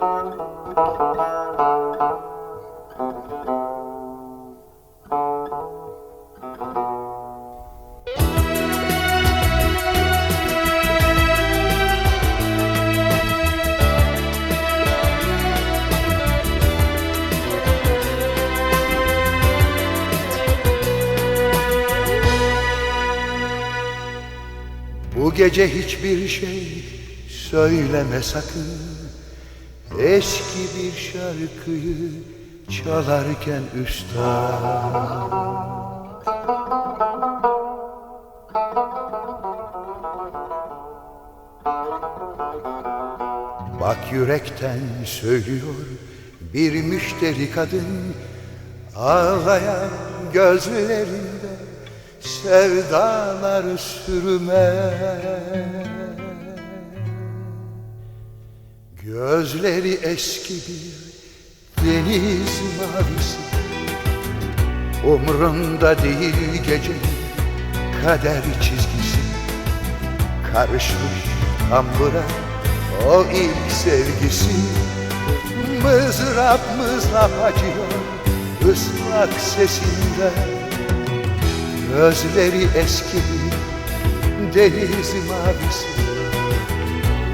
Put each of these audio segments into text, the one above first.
Bu gece hiçbir şey söyleme sakın. Eski bir şarkıyı çalarken üstad. Bak yürekten söylüyor bir müşteri kadın. Ağlayan gözlerinde sevdalar sürme Gözleri eski bir deniz mavisi. Umrunda değil gecenin kader çizgisi. Karışmış tambura o ilk sevgisi. Mızrap mızrap acıyor ıslak sesinde Gözleri eski bir deniz mavisi.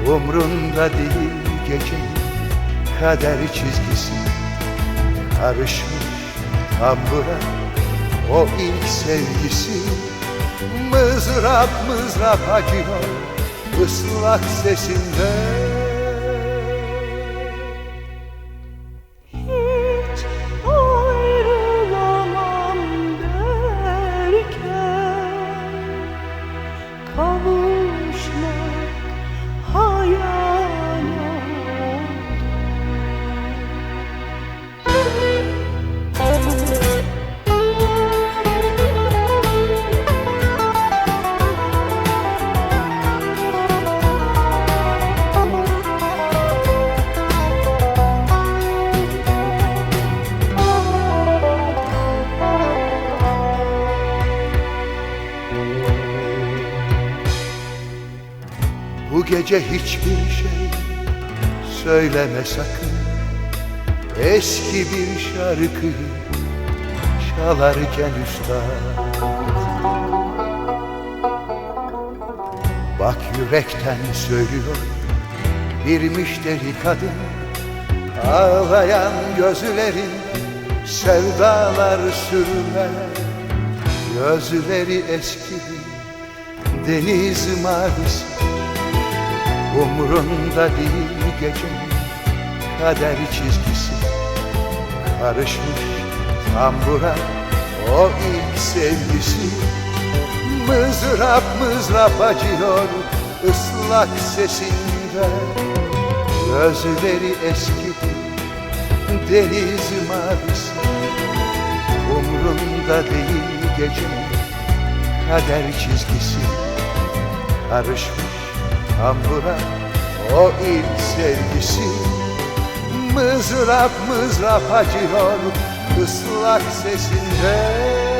Umrunda değil gecenin kader çizgisi Karışmış tambura o ilk sevgisi Mızrap mızrap acıyor ıslak sesinde Bu gece hiçbir şey söyleme sakın. Eski bir şarkıyı çalarken üstad. Bak yürekten söylüyor bir müşteri kadın. Ağlayan gözlerin sevdalar sürme Gözleri eski deniz mavisi Umrunda değil gecenin kader çizgisi. Karışmış tambura o ilk sevgisi. Mızrap mızrap acıyor ıslak sesinde. Gözleri eski bir deniz mavisi. Umrunda değil gecenin kader çizgisi. Karışmış tambura o ilk sevgisi. Mızrap mızrap acıyor ıslak sesinde